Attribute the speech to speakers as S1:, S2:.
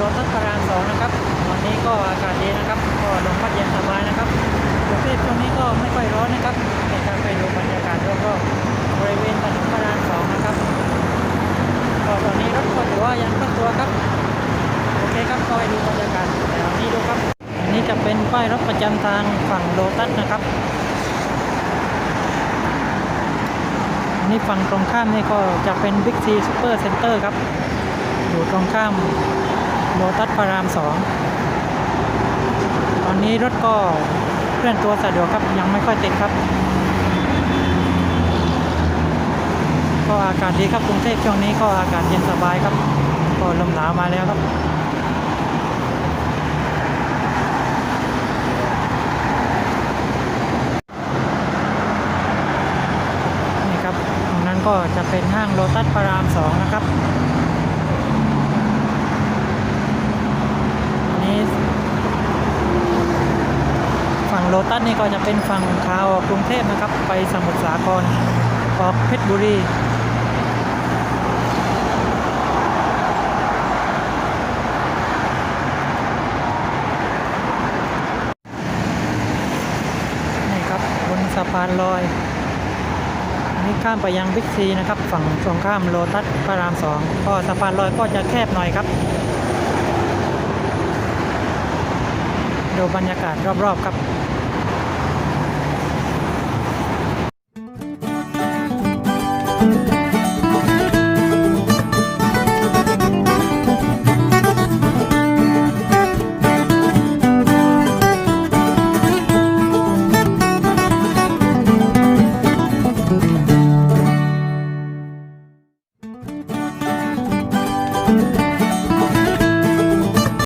S1: รถทัพพารางสองนะครับ วันนี้ก็อากาศดีนะครับ ก็ลมพัดเย็นสบายนะครับกรุงเทพช่งนี้ก็ไม่ค่อยร้อนนะครับในการไปดูบรรยากาศแล้วก็บริเวณถนนพรารามสองนะครับก็ตอนนี้รถก็ถือว่ายังพักตัวครับ โอเคครับก็ไปดูบรรยากาศแถวนี้ดูครับ อันนี้จะเป็นป้ายรถประจำทางฝั่งโลตัสนะครับนี่ฝั่งตรงข้ามนี่ก็จะเป็นวิกซีซูเปอร์เซ็นเตอร์ครับ อยู่ตรงข้าม โลตัสพระรามสองตอนนี้รถก็เคลื่อนตัวสะดวกครับยังไม่ค่อยติดครับ ก็อากาศดีครับกรุงเทพช่วงนี้ก็อากาศเย็นสบายครับ ก็ลมหนาวมาแล้วครับนี่ครับตรงนั้นก็จะเป็นห้างโลตัสพระรามสองนะครับอันนี้ ฝั่ง โลตัสนี่ก็จะเป็นฝั่งขาออกกรุงเทพนะครับ ไปสมุทรสาครออกเพชรบุรีนี่ครับบนสะพานลอยนนี้ข้ามไปยังบิ๊กซีนะครับ ฝั่งตรงข้ามโลตัสพระรามสองก็สะพานลอยก็จะแคบหน่อยครับดูบรรยากาศรอบๆครับ